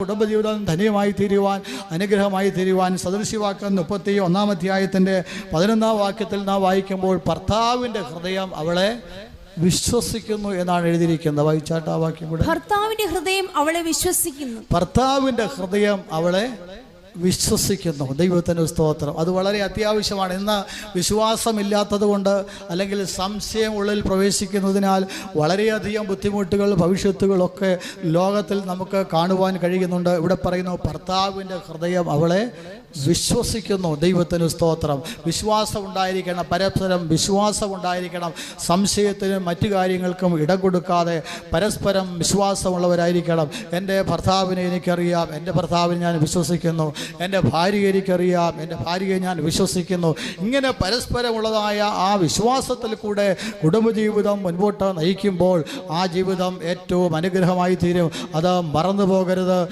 കുടുംബജീവിതം ധന്യമായി തീരുവാൻ അനുഗ്രഹമായി തീരുവാൻ സദൃശ്യവാക്യം മുപ്പത്തി ഒന്നാം അധ്യായത്തിന്റെ പതിനൊന്നാം വാക്യത്തിൽ നാം വായിക്കുമ്പോൾ ഭർത്താവിന്റെ ഹൃദയം അവളെ വിശ്വസിക്കുന്നു എന്നാണ് എഴുതിയിരിക്കുന്നത്. വായിച്ചാട്ട് ആ വാക്യം കൂടെ. ഭർത്താവിന്റെ ഹൃദയം അവളെ വിശ്വസിക്കുന്നു. ഭർത്താവിന്റെ ഹൃദയം അവളെ വിശ്വസിക്കുന്നു. ദൈവത്തിന് സ്തോത്രം. അത് വളരെ അത്യാവശ്യമാണ്. ഇന്ന് വിശ്വാസമില്ലാത്തത് കൊണ്ട് അല്ലെങ്കിൽ സംശയം ഉള്ളിൽ പ്രവേശിക്കുന്നതിനാൽ വളരെയധികം ബുദ്ധിമുട്ടുകൾ ഭവിഷ്യത്തുകളൊക്കെ ലോകത്തിൽ നമുക്ക് കാണുവാൻ കഴിയുന്നുണ്ട്. ഇവിടെ പറയുന്നു ഭർത്താവിന്റെ ഹൃദയം അവളെ വിശ്വസിക്കുന്നു. ദൈവത്തിന് സ്തോത്രം. വിശ്വാസം ഉണ്ടായിരിക്കണം പരസ്പരം വിശ്വാസം ഉണ്ടായിരിക്കണം സംശയത്തിനും മറ്റു കാര്യങ്ങൾക്കും ഇടം കൊടുക്കാതെ പരസ്പരം വിശ്വാസമുള്ളവരായിരിക്കണം. എന്റെ ഭർത്താവിനെ എനിക്കറിയാം. എന്റെ ഭർത്താവിനെ ഞാൻ വിശ്വസിക്കുന്നു. എന്റെ ഭാര്യയെ എനിക്കറിയാം. എന്റെ ഭാര്യയെ ഞാൻ വിശ്വസിക്കുന്നു. ഇങ്ങനെ പരസ്പരമുള്ളതായ ആ വിശ്വാസത്തിൽ കൂടെ കുടുംബജീവിതം മുൻപോട്ട് നയിക്കുമ്പോൾ ആ ജീവിതം ഏറ്റവും അനുഗ്രഹമായി തീരും. അത് മറന്നു പോകരുത്